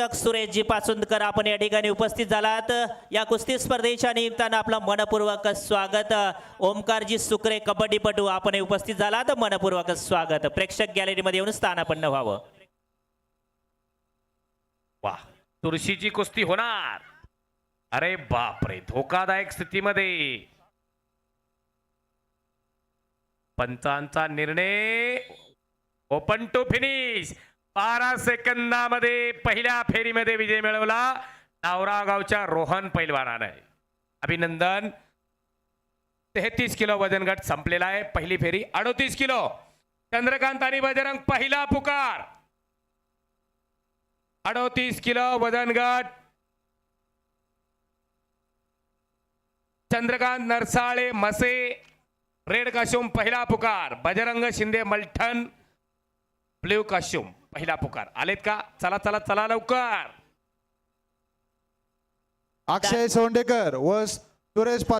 सुरेशजी पासुंदकर आपण या ठिकाणी उपस्थित झालात. या कुस्ती स्पर्धेच्या निमित्तानं आपलं मनपूर्वक स्वागत. ओमकारजी सुकरे कबड्डीपटू आपण उपस्थित झालात. मनपूर्वक स्वागत. प्रेक्षक गॅलरीमध्ये येऊन स्थानापन्न व्हावं. वा तुळशीची कुस्ती होणार. अरे बापरे धोकादायक स्थितीमध्ये. पंचांचा निर्णय ओपन टू फिनिश बारा सेकंदामध्ये पहिल्या फेरीमध्ये विजय मिळवला. नावरागावच्या रोहन पैलवानाने. अभिनंदन. तेहतीस किलो वजन गट संपलेला आहे. पहिली फेरी अडोतीस किलो. चंद्रकांत आणि बजरंग पहिला पुकार. अडोतीस किलो वजन गट. चंद्रकांत नरसाळे मसे रेड काशूम पहिला पुकार. बजरंग शिंदे मलठण ब्ल्यू काशूम पहिला पुकार. आलेत का? चला चला चला लवकर. अक्षय सोंडेकर व सुरेश